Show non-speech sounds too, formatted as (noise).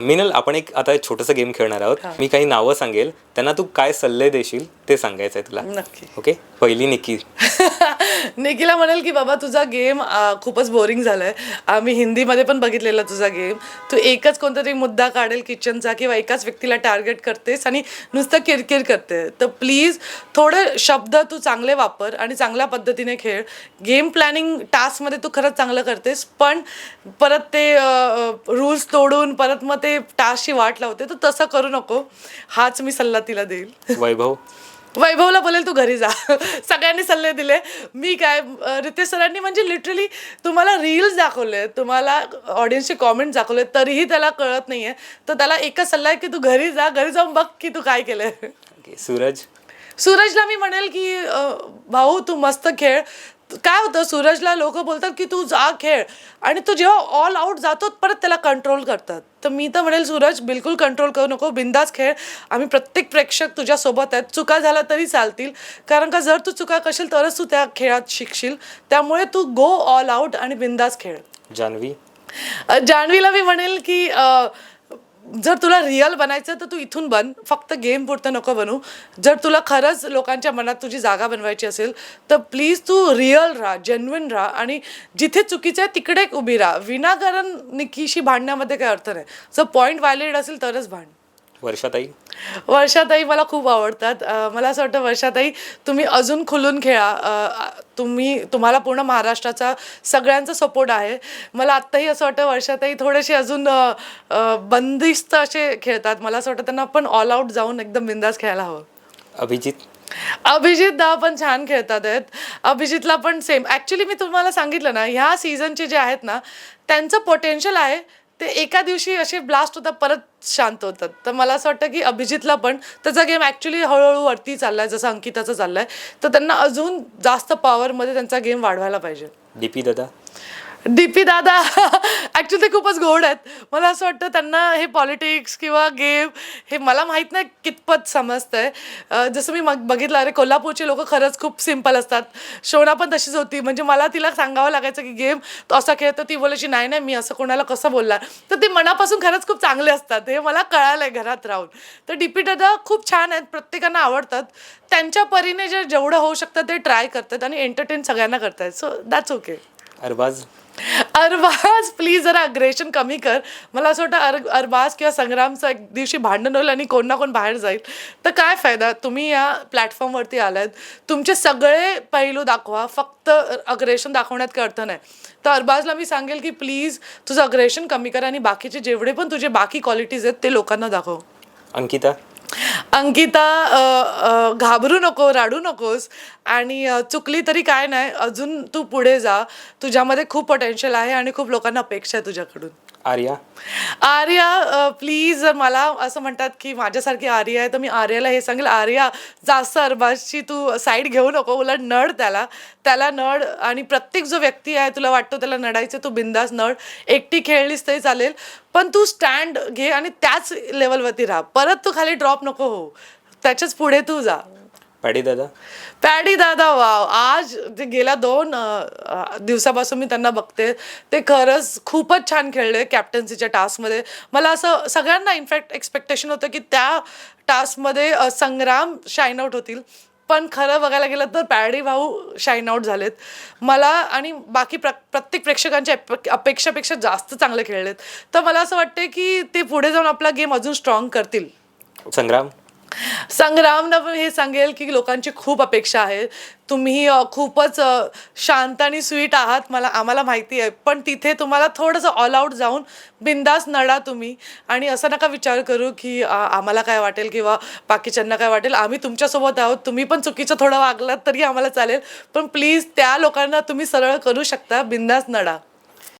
मिनल आपण एक आता छोटंसं गेम खेळणार आहोत. मी काही नावं सांगेल त्यांना तू काय सल्ले देशील ते सांगायचं आहे तुला. नक्की. ओके? पहिली निकी. (laughs) निकीला म्हणेल की बाबा तुझा गेम खूपच बोरिंग झालाय. आम्ही हिंदीमध्ये पण बघितलेला तुझा गेम. तू एकच कोणता तरी मुद्दा काढेल किचनचा किंवा एकाच व्यक्तीला टार्गेट करतेस आणि नुसतं किरकिर करते तर प्लीज थोडे शब्द तू चांगले वापर आणि चांगल्या पद्धतीने खेळ. गेम प्लॅनिंग टास्कमध्ये तू खरंच चांगलं करतेस पण परत ते रूल्स तोडून परत मग ते टास्कची वाट लावते. तर तसं करू नको. हाच मी सल्ला तिला देईल. वैभव वैभवला बोलेल तू घरी जा. (laughs) सगळ्यांनी सल्ले दिले. मी काय रितेश सरांनी म्हणजे लिटरली तुम्हाला रील्स दाखवले तुम्हाला ऑडियन्सचे कॉमेंट दाखवले तरीही त्याला कळत नाहीये. तर त्याला एकच सल्ला आहे की तू घरी जा घरी जाऊन बघ की तू काय केलंय. ओके सूरज? सूरजला मी म्हणेल की भाऊ तू मस्त खेळ. काय होतं सूरजला लोक बोलतात की तू जा खेळ. आणि तो जेव्हा ऑल आउट जातो परत त्याला कंट्रोल करतात. तर मी तर म्हणेल सूरज बिलकुल कंट्रोल करू नको बिंदास खेळ. आम्ही प्रत्येक प्रेक्षक तुझ्यासोबत आहेत. चुका झाल्या तरी चालतील. कारण का जर तू चुका करशील तरच तू त्या खेळात शिकशील. त्यामुळे तू गो ऑल आउट आणि बिंदास खेळ. जान्हवी जान्हवीला मी म्हणेल की जर तुला रिअल बनायचं तर तू इथून बन. फक्त गेम पुरतं नको बनू. जर तुला खरंच लोकांच्या मनात तुझी जागा बनवायची असेल तर प्लीज तू रिअल राहा जेन्युइन राहा आणि जिथे चुकीचं आहे तिकडे उभी राहा. विनाकारण निकीशी भांडण्यामध्ये काही अर्थ नाही. जर पॉईंट व्हॅलिड असेल तरच भांड. वर्षाताई? वर्षाताई मला खूप आवडतात. मला असं वाटतं वर्षाताई तुम्ही अजून खुलून खेळा. तुम्ही तुम्हाला पूर्ण महाराष्ट्राचा सगळ्यांचा सपोर्ट आहे. मला आत्ताही असं वाटतं वर्षाताई थोडेसे अजून बंदिस्त असे खेळतात. मला असं वाटतं त्यांना पण ऑल आउट जाऊन एकदम बिंदास खेळायला हवं. अभिजित? अभिजित दा पण छान खेळतात आहेत. अभिजितला पण सेम ॲक्च्युली मी तुम्हाला सांगितलं ना ह्या सीझनचे जे आहेत ना त्यांचं पोटेन्शियल आहे ते एका दिवशी असे ब्लास्ट होतात परत शांत होतात. तर मला असं वाटतं की अभिजितला पण त्याचा गेम ॲक्च्युली हळूहळू वरती चाललाय जसं अंकिताचा चाललाय. तर त्यांना अजून जास्त पॉवरमध्ये त्यांचा गेम वाढवायला पाहिजे. डी पी दादा? डीपी दादा ॲक्च्युली ते खूपच गोड आहेत. मला असं वाटतं त्यांना हे पॉलिटिक्स किंवा गेम हे मला माहीत नाही कितपत समजतंय. जसं मी मग बघितलं अरे कोल्हापूरचे लोक खरंच खूप सिंपल असतात. शोना पण तशीच होती. म्हणजे मला तिला सांगावं लागायचं की गेम तो असा खेळतो ती बोलायची नाही नाही मी असं कोणाला कसं बोलणार? तर ते मनापासून खरंच खूप चांगले असतात. हे मला कळालं आहे घरात राहून. तर डीपी दादा खूप छान आहेत. प्रत्येकांना आवडतात. त्यांच्या परीने जे जेवढं होऊ शकतं ते ट्राय करतात आणि एंटरटेन सगळ्यांना करतायत. So that's okay Arbaz? Arbaz please जरा अग्रेशन कमी कर. मला असं वाटतं अर अरबाज किंवा संग्रामचं एक दिवशी भांडण होईल आणि कोण ना कोण बाहेर जाईल. तर काय फायदा? तुम्ही या प्लॅटफॉर्मवरती आलात तुमचे सगळे पैलू दाखवा. फक्त अग्रेशन दाखवण्यात काही अर्थ नाही. तर अरबाजला मी सांगेल की प्लीज तुझं अग्रेशन कमी कर आणि बाकीचे जेवढे पण तुझे बाकी क्वालिटीज आहेत ते लोकांना दाखव. अंकिता? अंकिता घाबरू नको राडू नकोस. आणि चुकली तरी काय नाही. अजून तू पुढे जा. तुझ्यामध्ये खूप पोटेन्शियल आहे आणि खूप लोकांना अपेक्षा आहे तुझ्याकडून. आर्या? आर्या प्लीज जर मला असं म्हणतात की माझ्यासारखी आर्या आहे तर मी आर्याला हे सांगेल. आर्या जास्त अरबाजची तू साईड घेऊ नको. उलट नड त्याला. त्याला नड आणि प्रत्येक जो व्यक्ती आहे तुला वाटतो त्याला नडायचं तू बिंदास नड. एकटी खेळलीस तरी चालेल. पण तू स्टँड घे आणि त्याच लेवलवरती राहा. परत तू खाली ड्रॉप नको हो त्याच्याच पुढे तू जा. पॅडी दादा पॅडी दादा वाव. आज जे गेल्या दोन अ, अ, दिवसापासून मी त्यांना बघते. ते खरंच खूपच छान खेळले कॅप्टन्सीच्या टास्कमध्ये मला असं सगळ्यांना इनफॅक्ट एक्सपेक्टेशन होतं की त्या टास्कमध्ये अ, संग्राम शाईन आउट होतील. पण खरं बघायला गेलं तर पॅडी भाऊ शाईन आउट झालेत. मला आणि बाकी प्र प्रत्येक प्रेक्षकांच्या अप- अपेक्षापेक्षा जास्त चांगले खेळलेत. तर मला असं वाटते की ते पुढे जाऊन आपला गेम अजून स्ट्रॉंग करतील. संग्राम? संग्रामनं पण हे सांगेल की लोकांची खूप अपेक्षा आहे. तुम्ही खूपच शांत आणि स्वीट आहात मला आम्हाला माहिती आहे. पण तिथे तुम्हाला थोडंसं ऑल आऊट जाऊन बिंदास नडा तुम्ही. आणि असं नका विचार करू की आम्हाला काय वाटेल किंवा बाकीच्यांना काय वाटेल. आम्ही तुमच्यासोबत आहोत. तुम्ही पण चुकीचं थोडं वागलात तरी आम्हाला चालेल. पण प्लीज त्या लोकांना तुम्ही सरळ करू शकता. बिंदास नडा.